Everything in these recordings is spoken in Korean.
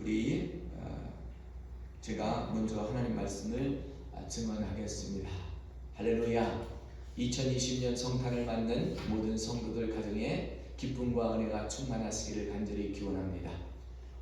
우리 어, 제가 먼저 하나님 말씀을 아, 증언하겠습니다. 할렐루야. 2020년 성탄을 맞는 모든 성도들 가정에 기쁨과 은혜가 충만하시기를 간절히 기원합니다.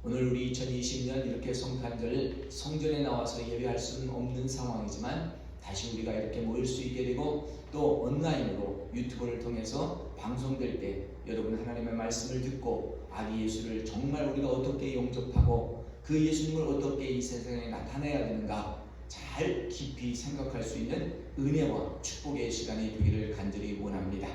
오늘 우리 2020년 이렇게 성탄절 성전에 나와서 예배할 수는 없는 상황이지만 다시 우리가 이렇게 모일 수 있게 되고 또 온라인으로 유튜브를 통해서 방송될 때 여러분 하나님의 말씀을 듣고 아기 예수를 정말 우리가 어떻게 영접하고 그 예수님을 어떻게 이 세상에 나타내야 되는가 잘 깊이 생각할 수 있는 은혜와 축복의 시간이 되기를 간절히 원합니다.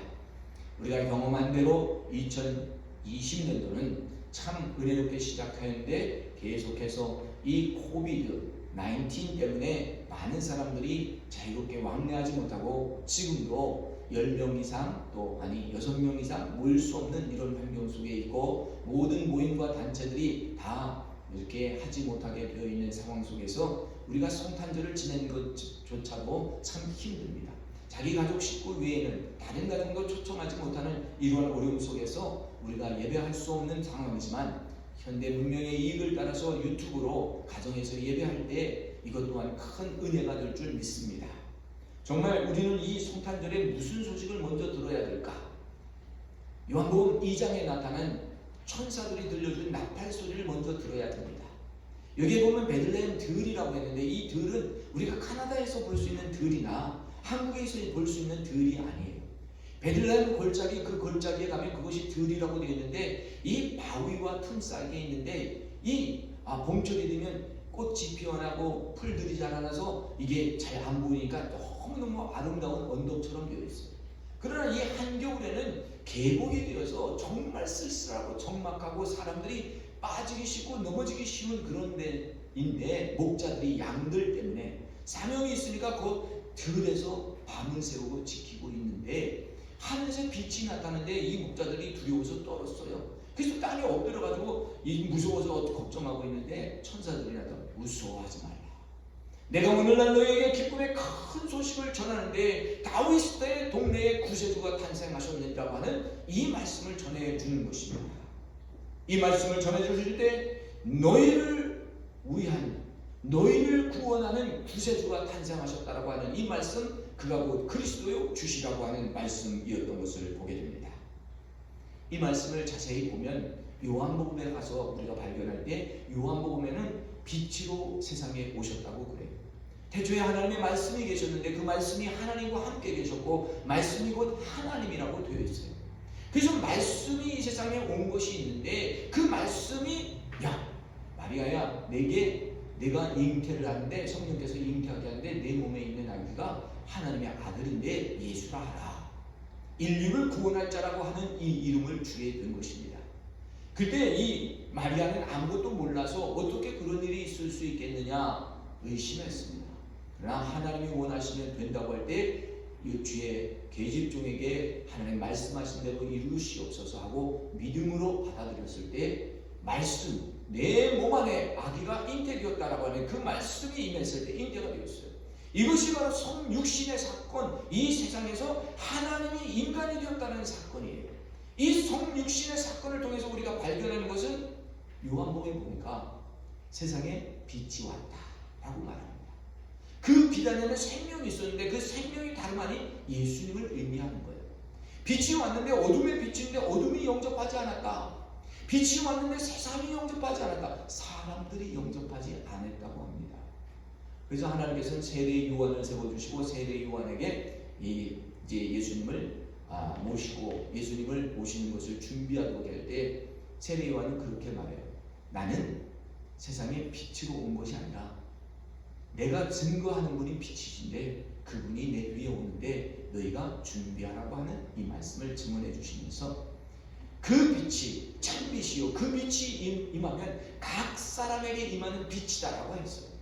우리가 경험한 대로 2020년도는 참 은혜롭게 시작하였는데 계속해서 이 코비드 19 때문에 많은 사람들이 자유롭게 왕래하지 못하고 지금도 10명 이상 또 아니 6명 이상 모일 수 없는 이런 환경 속에 있고 모든 모임과 단체들이 다 이렇게 하지 못하게 되어 있는 상황 속에서 우리가 성탄절을 지내는 것조차도 참 힘듭니다. 자기 가족 식구 외에는 다른 가정도 초청하지 못하는 이러한 어려움 속에서 우리가 예배할 수 없는 상황이지만 현대 문명의 이익을 따라서 유튜브로 가정에서 예배할 때 이것 또한 큰 은혜가 될 줄 믿습니다. 정말 우리는 이 성탄절에 무슨 소식을 먼저 들어야 될까? 요한복음 2장에 나타난 천사들이 들려준 나팔 소리를 먼저 들어야 됩니다. 여기에 보면 베들레헴 들이라고 했는데 이 들은 우리가 카나다에서 볼 수 있는 들이나 한국에서 볼 수 있는 들이 아니에요. 베들레헴 골짜기 그 골짜기에 가면 그것이 들이라고 되어 있는데 이 바위와 틈 사이에 있는데 이 아, 봄철이 되면 꽃이 피어나고 풀들이 자라나서 이게 잘 안 보이니까 너무너무 아름다운 언덕처럼 되어 있어요. 그러나 이 한겨울에는 계곡이 되어서 정말 쓸쓸하고 적막하고 사람들이 빠지기 쉽고 넘어지기 쉬운 그런 데인데 목자들이 양들 때문에 사명이 있으니까 그 들에서 밤을 새우고 지키고 있는데 하늘에서 빛이 나타나는데 이 목자들이 두려워서 떨었어요. 그래서 땅에 엎드려가지고 무서워서 걱정하고 있는데 천사들이 나타나 무서워하지 말라. 내가 오늘날 너에게 기쁨의 큰 소식을 전하는데 다윗의 동네에 구세주가 탄생하셨느니라고 하는 이 말씀을 전해 주는 것입니다. 이 말씀을 전해 주실 때 너희를 위한 너희를 구원하는 구세주가 탄생하셨다라고 하는 이 말씀 그가 곧 그리스도요 주시라고 하는 말씀이었던 것을 보게 됩니다. 이 말씀을 자세히 보면 요한복음에 가서 우리가 발견할 때 요한복음에는 빛으로 세상에 오셨다고 그래요. 태초에 하나님의 말씀이 계셨는데 그 말씀이 하나님과 함께 계셨고 말씀이 곧 하나님이라고 되어 있어요. 그래서 말씀이 이 세상에 온 것이 있는데 그 말씀이 야 마리아야 내게 내가 잉태를 하는데 성령께서 잉태하게 하는데 내 몸에 있는 아기가 하나님의 아들인데 예수라 하라. 인류를 구원할 자라고 하는 이 이름을 주게 된 것입니다. 그때 이 마리아는 아무것도 몰라서 어떻게 그런 일이 있을 수 있겠느냐 의심했습니다. 그러나 하나님이 원하시면 된다고 할 때 주의 계집종에게 하나님 말씀하신 대로 이루시옵소서 하고 믿음으로 받아들였을 때 말씀 내 몸 안에 아기가 잉태되었다라고 하는 그 말씀이 임했을 때 잉태가 되었어요. 이것이 바로 성육신의 사건, 이 세상에서 하나님이 인간이 되었다는 사건이에요. 이 성육신의 사건을 통해서 우리가 발견하는 것은 요한복음에 보니까 세상에 빛이 왔다라고 말합니다. 그 빛 안에는 생명이 있었는데 그 생명이 다름 아닌 예수님을 의미하는 거예요. 빛이 왔는데 어둠의 빛인데 어둠이 영접하지 않았다. 빛이 왔는데 세상이 영접하지 않았다. 사람들이 영접하지 않았다고 합니다. 그래서 하나님께서는 세례 요한을 세워주시고 세례 요한에게 이 이제 예수님을 아, 모시고 예수님을 모시는 것을 준비하도록 할 때 세례 요한은 그렇게 말해요. 나는 세상에 빛으로 온 것이 아니라 내가 증거하는 분이 빛이신데 그분이 내 위에 오는데 너희가 준비하라고 하는 이 말씀을 증언해 주시면서 그 빛이 참 빛이요 그 빛이 임하면 각 사람에게 임하는 빛이다라고 했어요.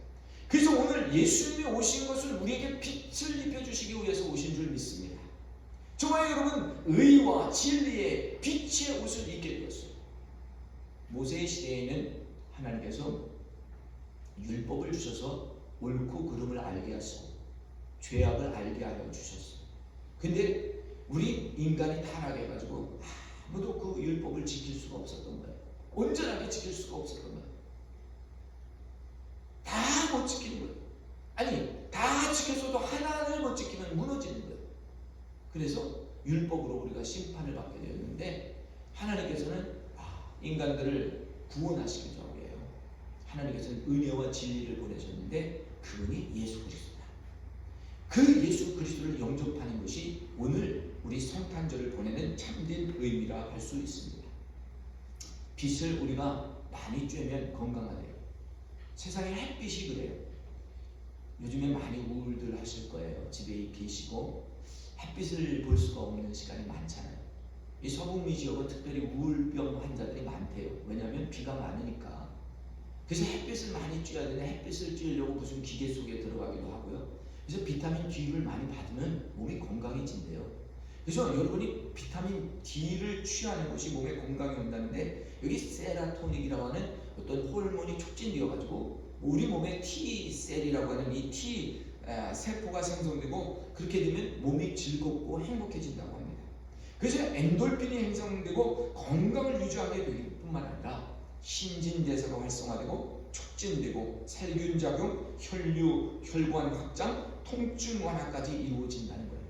그래서 오늘 예수님이 오신 것은 우리에게 빛을 입혀 주시기 위해서 오신 줄 믿습니다. 저와 여러분 의와 진리의 빛의 옷을 입게 되었어요. 모세의 시대에는 하나님께서 율법을 주셔서 옳고 그름을 알게 하시고 죄악을 알게 하여 주셨어요. 근데 우리 인간이 타락해가지고 아무도 그 율법을 지킬 수가 없었던 거예요. 온전하게 지킬 수가 없었던 거예요. 못 지키는 거예요. 아니 다 지켜서도 하나를 못 지키면 무너지는 거예요. 그래서 율법으로 우리가 심판을 받게 되었는데 하나님께서는 아, 인간들을 구원하시기 위해요. 하나님께서는 은혜와 진리를 보내셨는데 그분이 예수 그리스도다. 그 예수 그리스도를 영접하는 것이 오늘 우리 성탄절을 보내는 참된 의미라 할 수 있습니다. 빛을 우리가 많이 쬐면 건강하대요. 세상에 햇빛이 그래요. 요즘에 많이 우울들 하실 거예요. 집에 계시고 햇빛을 볼 수가 없는 시간이 많잖아요. 이 서북미 지역은 특별히 우울병 환자들이 많대요. 왜냐하면 비가 많으니까. 그래서 햇빛을 많이 쬐야 되는데 햇빛을 쬐려고 무슨 기계 속에 들어가기도 하고요. 그래서 비타민 D를 많이 받으면 몸이 건강해진대요. 그래서 여러분이 비타민 D를 취하는 것이 몸에 건강이 온다는데 여기 세라토닉이라고 하는 어떤 호르몬이 촉진되어 가지고 우리 몸에 T셀이라고 하는 이 T 아, 세포가 생성되고 그렇게 되면 몸이 즐겁고 행복해진다고 합니다. 그래서 엔돌핀이 형성되고 건강을 유지하게 되기 뿐만 아니라 신진대사가 활성화되고 촉진되고 살균 작용, 혈류, 혈관 확장, 통증 완화까지 이루어진다는 거예요.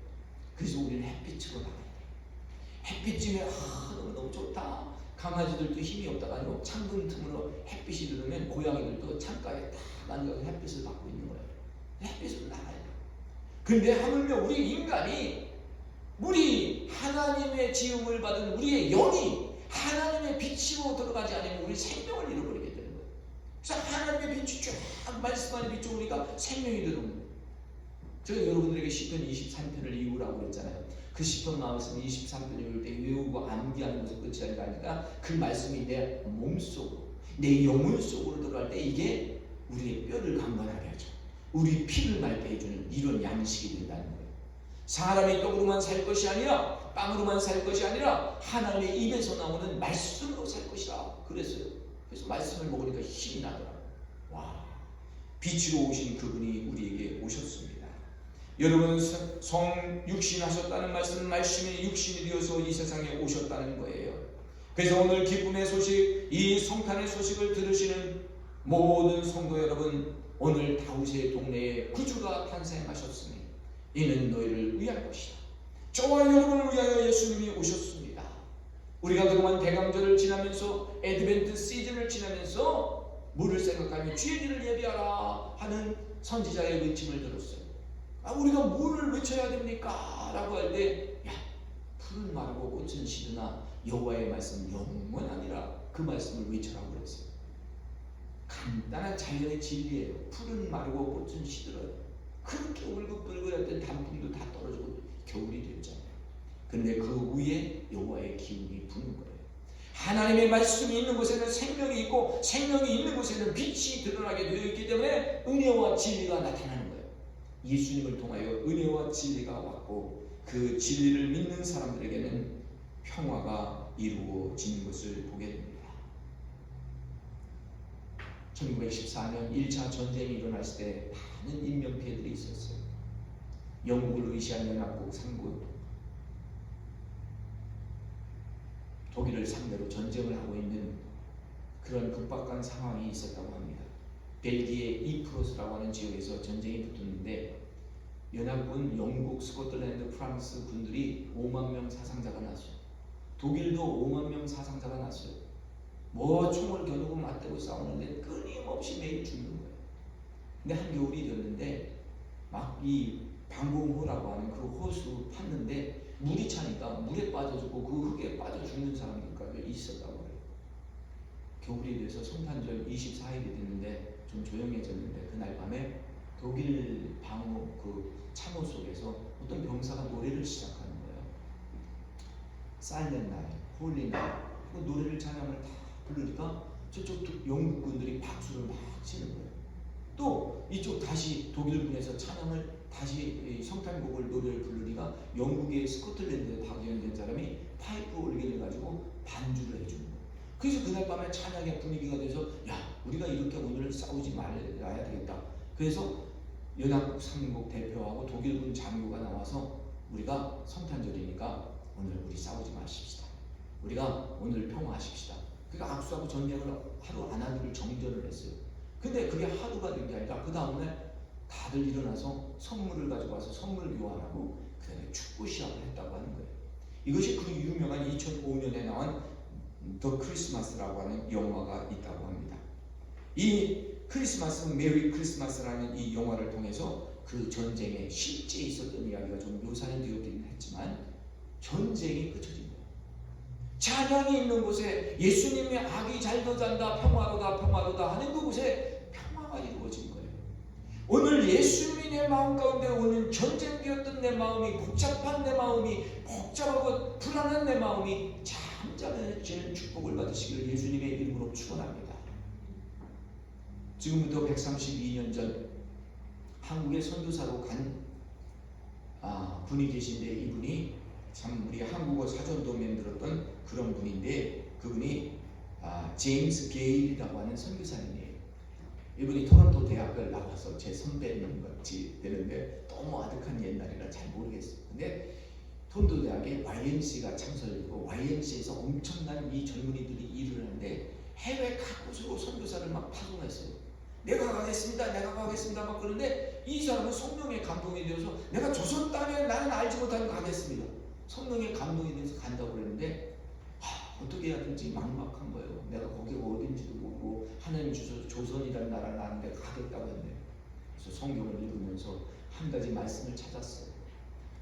그래서 우리는 햇빛으로 나가야 돼요. 햇빛이면 아 너무 너무 좋다. 강아지들도 힘이 없다가 아니고 창문 틈으로 햇빛이 들어오면 고양이들도 창가에 딱 앉아서 햇빛을 받고 있는 거예요. 햇빛으로 나가야 돼요. 근데 하물며 우리 인간이 우리 하나님의 지음을 받은 우리의 영이 하나님의 빛으로 들어가지 않으면 우리 생명을 잃어버리게 되는 거예요. 그래서 하나님의 빛이 쫙 말씀하는 빛으로 우리가 생명이 들어오는 거예요. 제가 여러분들에게 시편 23편을 이유라고 그랬잖아요. 그 시편 말씀 23편 읽을 때 외우고 암기하는 것이 끝이 아니라 그 말씀이 내 몸속으로 내 영혼 속으로 들어갈 때 이게 우리의 뼈를 강건하게 하죠. 우리 피를 맑게 해주는 이런 양식이 된다는 거예요. 사람이 떡으로만 살 것이 아니라 빵으로만 살 것이 아니라 하나님의 입에서 나오는 말씀으로 살 것이라 그랬어요. 그래서 말씀을 먹으니까 힘이 나더라. 와, 빛으로 오신 그분이 우리에게 오셨습니다. 여러분 성 육신하셨다는 말씀은 말씀이 육신이 되어서 이 세상에 오셨다는 거예요. 그래서 오늘 기쁨의 소식, 이 성탄의 소식을 들으시는 모든 성도 여러분, 오늘 다윗의 동네에 구주가 탄생하셨으니 이는 너희를 위할 것이다. 저와 여러분을 위하여 예수님이 오셨습니다. 우리가 그동안 대강절을 지나면서 에드벤트 시즌을 지나면서 뭐를 생각하며 주의 일을 예비하라 하는 선지자의 외침을 들었어요. 아, 우리가 뭐를 외쳐야 됩니까? 라고 할 때, 야, 푸른 마르고 꽃은 시드나 여호와의 말씀 영원하니라 그 말씀을 외쳐라고 그랬어요. 간단한 자연의 진리예요. 푸른 마르고 꽃은 시들어요. 그렇게 울긋불긋할 때 단풍도 다 떨어지고 겨울이 됐잖아요. 근데 그 위에 여호와의 기운이 부는 거예요. 하나님의 말씀이 있는 곳에는 생명이 있고 생명이 있는 곳에는 빛이 드러나게 되어 있기 때문에 은혜와 진리가 나타나는 거예요. 예수님을 통하여 은혜와 진리가 왔고 그 진리를 믿는 사람들에게는 평화가 이루어지는 것을 보게 됩니다. 1914년 1차 전쟁이 일어났을 때 많은 인명피해들이 있었어요. 영국을 의시한 연합국 상국 독일을 상대로 전쟁을 하고 있는 그런 급박한 상황이 있었다고 합니다. 벨기에 이프로스라고 하는 지역에서 전쟁이 붙었는데 연합군, 영국, 스코틀랜드, 프랑스 군들이 5만 명 사상자가 났어요. 독일도 5만 명 사상자가 났어요. 뭐 총을 겨누고 맞대고 싸우는데 끊임없이 매일 죽는 거예요. 근데 한겨울이 됐는데 막 이 방공호라고 하는 그 호수 팠는데 물이 차니까 물에 빠져 죽고 그 흙에 빠져 죽는 사람들까지 있었다고 해요. 겨울이 돼서 성탄절 24일이 됐는데 좀 조용해졌는데 그날 밤에 독일 방어 그 참호 속에서 어떤 병사가 노래를 시작하는 거예요. 사일렌 나이, 홀리 나이 그 노래를 찬양을 다 부르니까 저쪽 영국군들이 박수를 막 치는 거예요. 또 이쪽 다시 독일군에서 찬양을 다시 성탄곡을 노래를 부르니까 영국의 스코틀랜드에 파견된 사람이 파이프 올게를 가지고 반주를 해주는 거예요. 그래서 그날 밤에 찬양의 분위기가 돼서 야 우리가 이렇게 오늘 싸우지 말아야 되겠다. 그래서 연합국 상국 대표하고 독일군 장교가 나와서 우리가 성탄절이니까 오늘 우리 싸우지 마십시다. 우리가 오늘 평화하십시다. 그러니까 악수하고 전쟁을 하루 안 하기를 정전을 했어요. 근데 그게 하루가 된 게 아니라 그 다음날 다들 일어나서 선물을 가지고 와서 선물 교환하고 그 다음에 축구 시합을 했다고 하는 거예요. 이것이 그 유명한 2005년에 나온 더 크리스마스라고 하는 영화가 있다고 합니다. 이 크리스마스 메리 크리스마스라는 이 영화를 통해서 그 전쟁에 실제 있었던 이야기가 좀 묘사는 되었기는 했지만 전쟁이 그쳐진 거예요. 찬양이 있는 곳에 예수님의 악이 잘 도 잔다 평화로다 평화로다 하는 그곳에 평화가 이루어진 거예요. 오늘 예수님이 내 마음 가운데 오는 전쟁되었던 내 마음이 복잡한 내 마음이 복잡하고 불안한 내 마음이 잠잠해지는 축복을 받으시기를 예수님의 이름으로 축원합니다. 지금부터 132년 전 한국에 선교사로 간 아, 분이 계신데 이분이 참 우리 한국어 사전도 만들었던 그런 분인데 그분이 아, 제임스 게일이라고 하는 선교사님이에요. 이분이 토론토 대학을 나와서 제 선배님 같이 되는데 너무 아득한 옛날이라 잘 모르겠어요. 근데 토론토 대학에 YMC가 창설되고 YMC에서 엄청난 이 젊은이들이 일을 하는데 해외 각곳으로 선교사를 막 파송했어요. 내가 가겠습니다. 내가 가겠습니다. 막 그러는데 이 사람은 성령의 감동이 되어서 내가 조선 땅에 나는 알지 못하는 가겠습니다. 성령의 감동이 돼서 간다고 그랬는데 하, 어떻게 해야 될지 막막한 거예요. 내가 거기가 어딘지도 모르고 하나님 주소 조선이라는 나라를 아는데 가겠다고 했네. 그래서 성경을 읽으면서 한 가지 말씀을 찾았어요.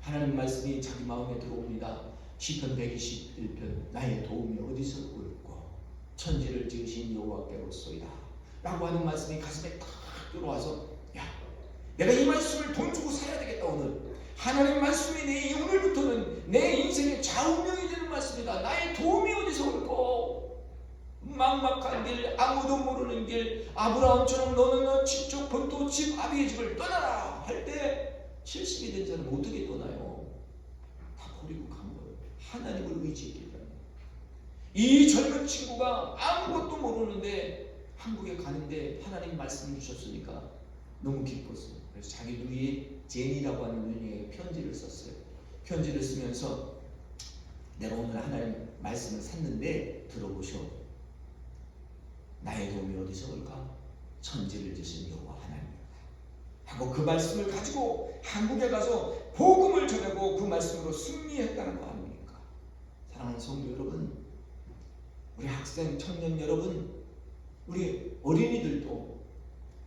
하나님 말씀이 자기 마음에 들어옵니다. 시편 121편 나의 도움이 어디서 올고 천지를 지으신 여호와께로소이다. 라고 하는 말씀이 가슴에 탁 들어와서 야 내가 이 말씀을 돈 주고 사야 되겠다 오늘 하나님 말씀이 내 오늘부터는 내 인생의 좌우명이 되는 말씀이다. 나의 도움이 어디서 올고 막막한 길 아무도 모르는 길 아브라함처럼 너는 너 친척 본토 집 아비의 집을 떠나라 할 때 70이 된 자는 어떻게 떠나요? 다 버리고 간 거예요. 하나님을 의지했기 때문에. 이 젊은 친구가 아무것도 모르는데 한국에 가는데 하나님 말씀을 주셨으니까 너무 기뻤어요. 그래서 자기 누이 제니라고 하는 누이에게 편지를 썼어요. 편지를 쓰면서 내가 오늘 하나님 말씀을 샀는데 들어보셔. 나의 도움이 어디서 올까? 천지를 지신 여호와 하나님이다. 하고 그 말씀을 가지고 한국에 가서 복음을 전하고 그 말씀으로 승리했다는 거 아닙니까? 사랑하는 성도 여러분, 우리 학생 청년 여러분, 우리 어린이들도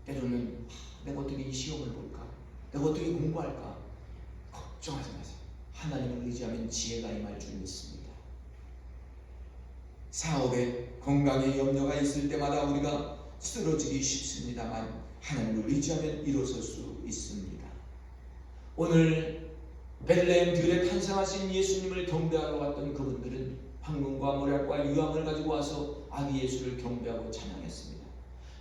때로는 아, 내가 어떻게 이 시험을 볼까? 내가 어떻게 공부할까? 걱정하지 마세요. 하나님을 의지하면 지혜가 임할 줄 믿습니다. 사업에 건강에 염려가 있을 때마다 우리가 쓰러지기 쉽습니다만 하나님을 의지하면 일어설 수 있습니다. 오늘 베들레헴 들에 탄생하신 예수님을 경배하러 왔던 그분들은 황금과 모략과 유황을 가지고 와서 아기 예수를 경배하고 찬양했습니다.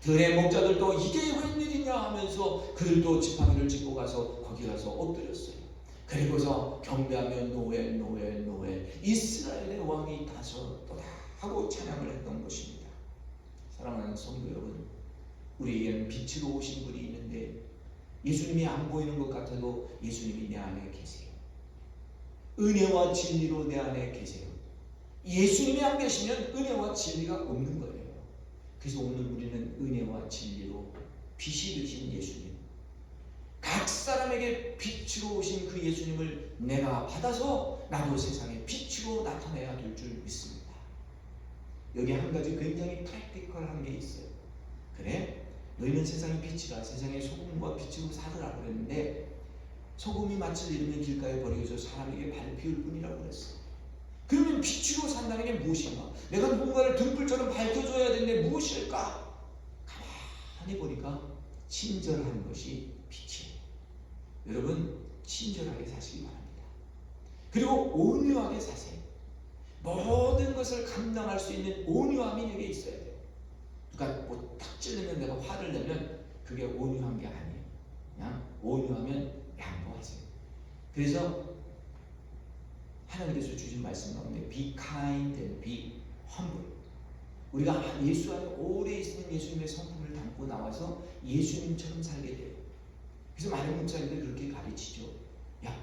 들의 목자들도 이게 웬일이냐 하면서 그들도 지팡이를 짚고 가서 거기 가서 엎드렸어요. 그리고서 경배하며 노엘 노엘 노엘 이스라엘의 왕이 다섯도다 하고 찬양을 했던 것입니다. 사랑하는 성도 여러분, 우리에게는 빛으로 오신 분이 있는데 예수님이 안 보이는 것 같아도 예수님이 내 안에 계세요. 은혜와 진리로 내 안에 계세요. 예수님이 안 계시면 은혜와 진리가 없는 거예요. 그래서 오늘 우리는 은혜와 진리로 빛이 되신 예수님, 각 사람에게 빛으로 오신 그 예수님을 내가 받아서 나도 세상에 빛으로 나타내야 될 줄 믿습니다. 여기 한 가지 굉장히 프랙티컬한 게 있어요. 그래? 너희는 세상의 빛이라 세상의 소금과 빛으로 살으라 그랬는데 소금이 마치 이르는 길가에 버리고서 사람에게 발 피울 뿐이라고 그랬어. 그러면 빛으로 산다는 게 무엇인가? 내가 누군가를 등불처럼 밝혀줘야 되는데 무엇일까? 가만히 보니까 친절한 것이 빛이에요. 여러분 친절하게 사시기 바랍니다. 그리고 온유하게 사세요. 모든 것을 감당할 수 있는 온유함이 내게 있어야 돼요. 누가 뭐딱 찌르면 내가 화를 내면 그게 온유한 게 아니에요. 그냥 온유하면 양보하세요. 그래서 하나님께서 주신 말씀 가운데 be kind and be humble. 우리가 예수 안에 오래 있는 예수님의 성품을 담고 나와서 예수님처럼 살게 돼요. 그래서 많은 목사님들이 그렇게 가르치죠. 야,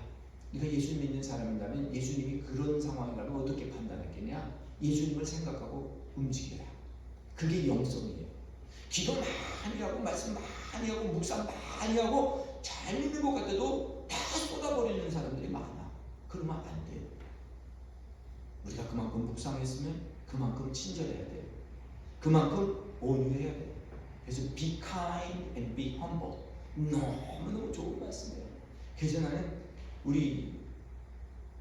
네가 예수님 믿는 사람이라면 예수님이 그런 상황이라면 어떻게 판단했겠냐? 예수님을 생각하고 움직여라. 그게 영성이에요. 기도 많이 하고 말씀 많이 하고 묵상 많이 하고 잘 믿는 것 같아도 다 쏟아버리는 사람들이 많아. 그러면 안 돼요. 우리가 그만큼 묵상했으면 그만큼 친절해야 돼요. 그만큼 온유해야 돼요. 그래서 be kind and be humble. 너무너무 좋은 말씀이에요. 나는 우리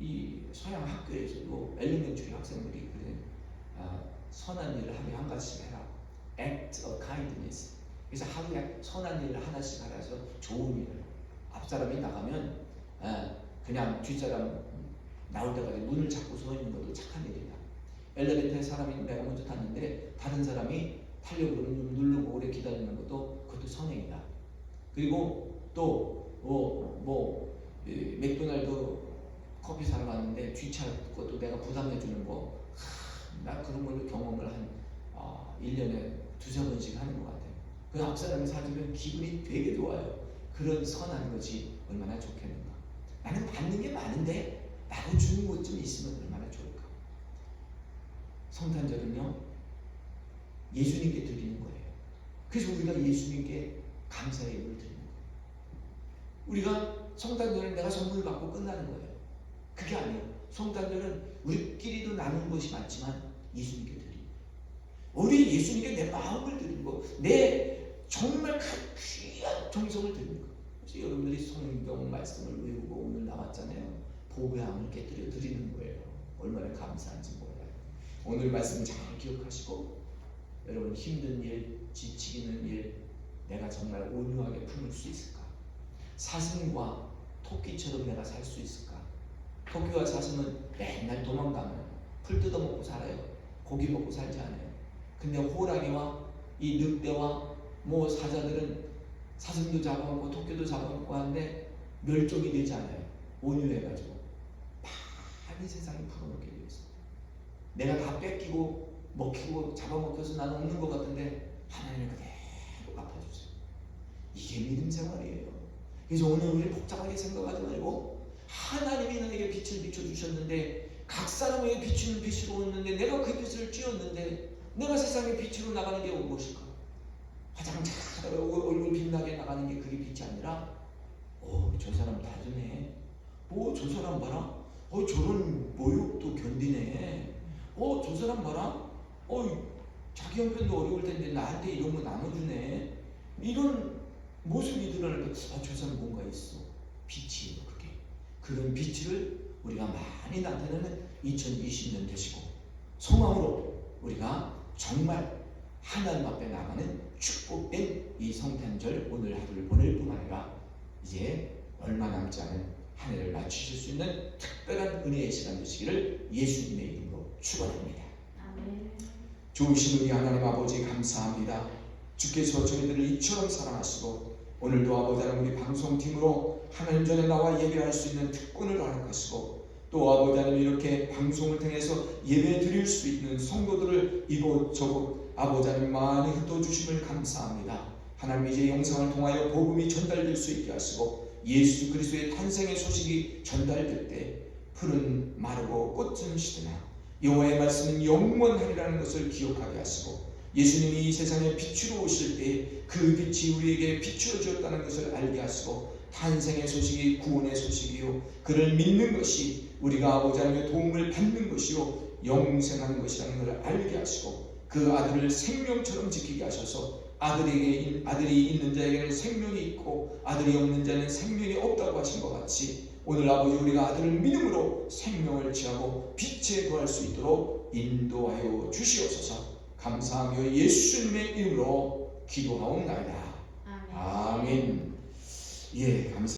이 서양 학교에서도 엘리멘트리 학생들이 그래 아, 선한 일을 하루에 한 가지씩 해라. act of kindness. 그래서 하루에 선한 일을 하나씩 하라서 좋은 일을 앞사람이 나가면 아, 그냥 뒷사람 나올 때까지 문을 잡고 서 있는 것도 착한 일이다. 엘리베이터에 사람이 내가 먼저 탔는데 다른 사람이 타려고 누르고 오래 기다리는 것도 그것도 선행이다. 그리고 또 뭐 뭐 맥도날드 커피 사러 갔는데 뒷차 것도 내가 부담해 주는 거, 하, 나 그런 걸로 경험을 한 어, 1년에 두세 번씩 하는 것 같아요. 그 앞사람이 사주면 기분이 되게 좋아요. 그런 선한 것이 얼마나 좋겠는가. 나는 받는 게 많은데 나도 주는 것좀 있으면 얼마나 좋을까. 성탄절은요, 예수님께 드리는 거예요. 그래서 우리가 예수님께 감사의 예물 드리는 거예요. 우리가 성탄절은 내가 선물 받고 끝나는 거예요. 그게 아니에요. 성탄절은 우리끼리도 나누는 것이 많지만 예수님께 드리는 거예요. 우리 예수님께 내 마음을 드리는 거, 내 정말 귀한 정성을 드리는 거예요. 그래서 여러분들이 성경 말씀을 외우고 오늘 나왔잖아요. 보배함을 깨뜨려 드리는 거예요. 얼마나 감사한지 몰라요. 오늘 말씀 잘 기억하시고 여러분 힘든 일, 지치기는 일 내가 정말 온유하게 품을 수 있을까? 사슴과 토끼처럼 내가 살 수 있을까? 토끼와 사슴은 맨날 도망가면 풀 뜯어먹고 살아요. 고기 먹고 살지 않아요. 근데 호랑이와 이 늑대와 뭐 사자들은 사슴도 잡아먹고 토끼도 잡아먹고 하는데 멸종이 되지 않아요. 온유해가지고 세상에 풀어놓게 있어요. 내가 다 뺏기고 먹히고 잡아먹혀서 나는 없는 것 같은데 하나님은 그대로 갚아주세요. 이게 믿음 생활이에요. 그래서 오늘 우리 복잡하게 생각하지 말고 하나님이 나에게 빛을 비춰주셨는데 각 사람에게 비추는 빛으로 왔는데 내가 그 빛을 쥐었는데 내가 세상에 빛으로 나가는 게 무엇일까? 화장 잘하고 얼굴 빛나게 나가는 게 그게 빛이 아니라 어저 사람 다르네 어저 사람 봐라 어 저런 모욕도 견디네. 어 저 사람 봐라. 어 자기 형편도 어려울 텐데 나한테 이런 거 나눠주네. 이런 모습이 드러날 때아저 사람 뭔가 있어. 빛이에요 그게. 그런 빛을 우리가 많이 나타내는 2020년 되시고 소망으로 우리가 정말 하나님 앞에 나가는 축복된 이 성탄절 오늘 하루를 보낼 뿐 아니라 이제 얼마 남지 않은 한 해를 맞추실 수 있는 특별한 은혜의 시간 되시기를 예수님의 이름으로 축원합니다. 아멘. 좋으신 우리 하나님 아버지 감사합니다. 주께서 저희들을 이처럼 사랑하시고 오늘도 아버지 하나님 우리 방송팀으로 하나님 전에 나와 예배할 수 있는 특권을 허락하시고 또 아버지 하나님 이렇게 방송을 통해서 예배 드릴 수 있는 성도들을 이곳저곳 아버지 하나님 많이 흩어주심을 감사합니다. 하나님 이제 영상을 통하여 복음이 전달될 수 있게 하시고 예수 그리스도의 탄생의 소식이 전달될 때 풀은 마르고 꽃은 시드나 여호와의 말씀은 영원하리라는 것을 기억하게 하시고 예수님이 이 세상에 빛으로 오실 때 그 빛이 우리에게 비추어 주었다는 것을 알게 하시고 탄생의 소식이 구원의 소식이요 그를 믿는 것이 우리가 아버지 하나님의 도움을 받는 것이요 영생하는 것이라는 것을 알게 하시고 그 아들을 생명처럼 지키게 하셔서 아들에게 아들이 있는 자에게는 생명이 있고 아들이 없는 자는 생명이 없다고 하신 것 같이 오늘 아버지 우리가 아들을 믿음으로 생명을 취하고 빛에 거할 수 있도록 인도하여 주시옵소서 감사하며 예수님의 이름으로 기도하옵나이다. 아멘. 아멘. 예, 감사.